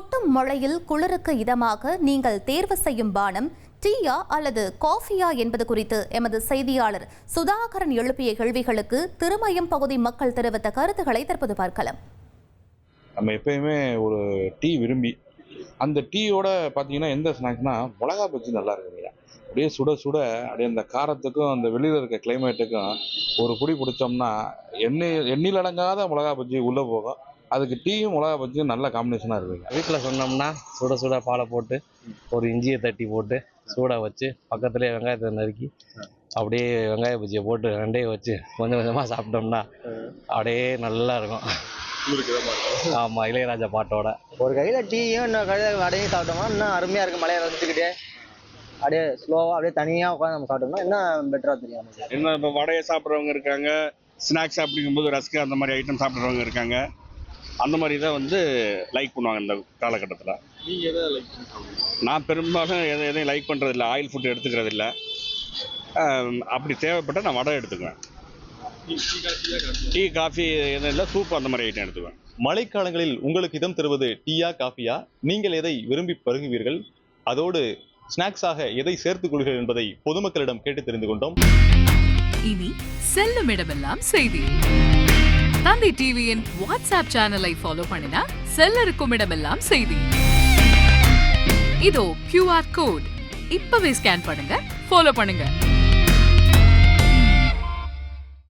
கொட்டும் மழையில் குளிருக்கு இதமாக நீங்கள் தேர்வு செய்யும் பானம் டீயா அல்லது காஃபியா என்பது குறித்து எமது செய்தியாளர் சுதாகரன் எழுப்பிய கேள்விகளுக்கு திருமயம் பகுதி மக்கள் தெரிவித்த கருத்துக்களை தற்போது பார்க்கலாம். நம்ம எப்பயுமே ஒரு டீ விரும்பி அந்த டீயோட பார்த்தீங்கன்னா எந்த ஸ்நாக்ஸ்னா மிளகா பஜ்ஜி நல்லா இருக்குங்க. அப்படியே சுட சுட அப்படியே அந்த காரத்துக்கும் அந்த வெளியில் இருக்க கிளைமேட்டுக்கும் ஒரு குடி பிடிச்சோம்னா எண்ணெய் எண்ணெயில் அடங்காத மிளகா பஜ்ஜி உள்ளே போகும். அதுக்கு டீயும் மிளகா பஜ்ஜியும் நல்ல காம்பினேஷனாக இருக்குங்க வீட்டில் சொன்னோம்னா சுட சுட பாலை போட்டு ஒரு இஞ்சியை தட்டி போட்டு சூடாக வச்சு பக்கத்துலேயே வெங்காயத்தை நறுக்கி அப்படியே வெங்காய பஜ்ஜியை போட்டு ரெண்டையும் வச்சு கொஞ்சம் கொஞ்சமாக சாப்பிட்டோம்னா அப்படியே நல்லா இருக்கும். ஆமாம் இளையராஜா பாட்டோட. ஒரு கையில் டீயும் இன்னொரு கையில் வடையும் சாப்பிட்டோம்னா இன்னும் அருமையாக இருக்கும் மலையை ரசிச்சுக்கிட்டே. அப்படியே ஸ்லோவாக அப்படியே தனியாக உட்காந்து நம்ம சாப்பிட்டோம்னா இன்னும் பெட்டராக தெரியும் என்ன இப்போ வடையை சாப்பிட்றவங்க இருக்காங்க ஸ்நாக்ஸ் அப்படிங்கும்போது ரஸ்க்கு அந்த மாதிரி ஐட்டம் சாப்பிட்றவங்க இருக்காங்க. அந்த மாதிரி தான் வந்து லைக் பண்ணுவாங்க இந்த காலகட்டத்தில். நான் பெரும்பாலும் எதை எதையும் லைக் பண்ணுறதில்ல ஆயில் ஃபுட் எடுத்துக்கிறது இல்லை அப்படி தேவைப்பட்டால் நான் வடை எடுத்துக்குவேன். டீ காஃபி எதுவும் இல்லை. சூப் அந்த மாதிரி ஐட்டம் எடுத்துக்குவேன். மழைக்காலங்களில் உங்களுக்கு இதம் தருவது டீயா காஃபியா நீங்கள் எதை விரும்பி பருகுவீர்கள்? அதோடு ஸ்நாக்ஸாக எதை சேர்த்துக் கொள்கிறீர்கள் என்பதை பொதுமக்களிடம் கேட்டு தெரிந்து கொண்டோம். இனி செல்லும் இடமெல்லாம் செய்தி. தந்தி டிவியின் வாட்ஸ்அப் சேனலை ஃபாலோ பண்ணினா செல்ல இருக்கும் இடமெல்லாம் செய்தி. இதோ கியூஆர் கோட் இப்பவே ஸ்கேன் பண்ணுங்க ஃபாலோ பண்ணுங்க.